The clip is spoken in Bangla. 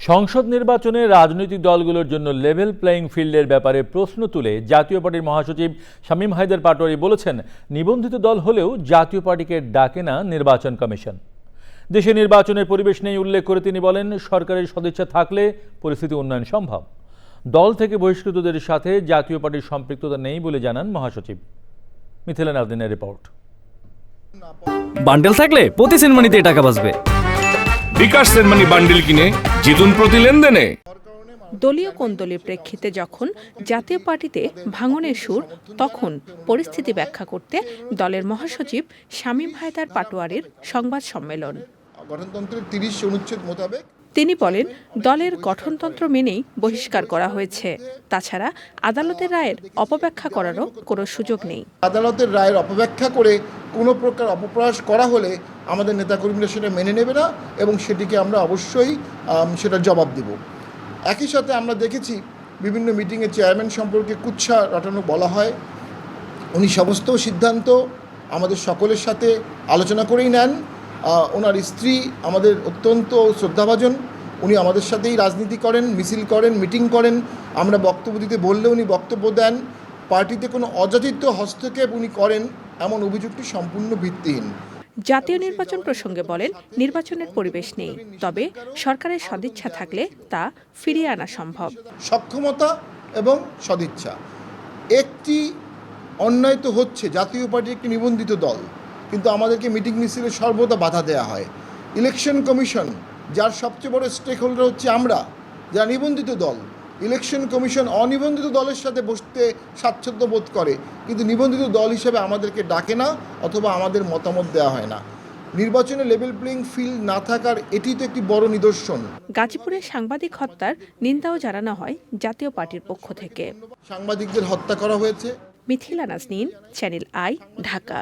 সংসদ নির্বাচনে রাজনৈতিক দলগুলোর জন্য লেভেল প্লেয়িং ফিল্ডের ব্যাপারে প্রশ্ন তুলে জাতীয় পার্টির মহাসচিব শামীম হায়দার পাটোয়ারি বলেছেন, নিবন্ধিত দল হলেও জাতীয় পার্টিকে ডাকে না নির্বাচন কমিশন। দেশে নির্বাচনের পরিবেশ নেই উল্লেখ করে তিনি বলেন, সরকারের সদিচ্ছা থাকলে পরিস্থিতি উন্নয়ন সম্ভব। দল থেকে বহিষ্কৃতদের সাথে জাতীয় পার্টির সম্পৃক্ততা নেই বলে জানান মহাসচিব। মিথিলা নাজদিনের রিপোর্ট। বান্ডেল থাকলে প্রতি সেনমানিতে টাকা বাঁচবে। বিকাশ সেনমানি বান্ডিল কিনে জিতুন প্রতি লেনদেনে। দলীয় কোন্দলের প্রেক্ষিতে যখন জাতীয় পার্টিতে ভাঙনের সুর তখন পরিস্থিতি ব্যাখ্যা করতে দলের মহাসচিব শামীম হায়দার পাটোয়ারির সংবাদ সম্মেলন। গঠনতন্ত্রের তিরিশ অনুচ্ছেদ মোতাবেক তিনি বলেন দলের গঠনতন্ত্র মেনেই বহিষ্কার করা হয়েছে। তাছাড়া আদালতের রায়ের অপব্যাখ্যা করারও কোনো সুযোগ নেই। আদালতের রায়ের অপব্যাখ্যা করে কোনো প্রকার অপপ্রয়াস করা হলে আমাদের নেতাকর্মীরা সেটা মেনে নেবে না এবং সেটিকে আমরা অবশ্যই সেটার জবাব দেব। একই সাথে আমরা দেখেছি বিভিন্ন মিটিংয়ে চেয়ারম্যান সম্পর্কে কুচ্ছা রটানো বলা হয়। উনি সমস্ত সিদ্ধান্ত আমাদের সকলের সাথে আলোচনা করেই নেন। ওনার স্ত্রী আমাদের অত্যন্ত শ্রদ্ধাভাজন। উনি আমাদের সাথেই রাজনীতি করেন, মিছিল করেন, মিটিং করেন। আমরা বক্তব্য দিতে বললে উনি বক্তব্য দেন। পার্টিতে কোনো অযাচিত হস্তক্ষেপ উনি করেন। এমন অভিযোগটি সম্পূর্ণ ভিত্তিহীন। জাতীয় নির্বাচন প্রসঙ্গে বলেন নির্বাচনের পরিবেশ নেই তবে সরকারের সদিচ্ছা থাকলে তা ফিরিয়ে আনা সম্ভব। সক্ষমতা এবং সদিচ্ছা। একটি অন্যায় তো হচ্ছে জাতীয় পার্টি একটি নিবন্ধিত দল কিন্তু আমাদেরকে মিটিং মিছিলে সর্বদা বাধা দেওয়া হয়। ইলেকশন কমিশন যার সবচেয়ে বড় স্টেক হোল্ডার হচ্ছে আমরা যারা নিবন্ধিত দল ইলেকশন কমিশন অনিবন্ধিত দলের সাথে বসতে স্বাচ্ছন্দ্য বোধ করে কিন্তু নিবন্ধিত দল হিসেবে আমাদেরকে ডাকে না অথবা আমাদের মতামত দেওয়া হয় না। নির্বাচনে লেভেল প্লেইং ফিল্ড না থাকার এটি তো একটি বড় নিদর্শন। গাজীপুরে সাংবাদিক হত্যার নিন্দাও জানানো হয় জাতীয় পার্টির পক্ষ থেকে। সাংবাদিকদের হত্যা করা হয়েছে। Mithila Naznin channel I Dhaka.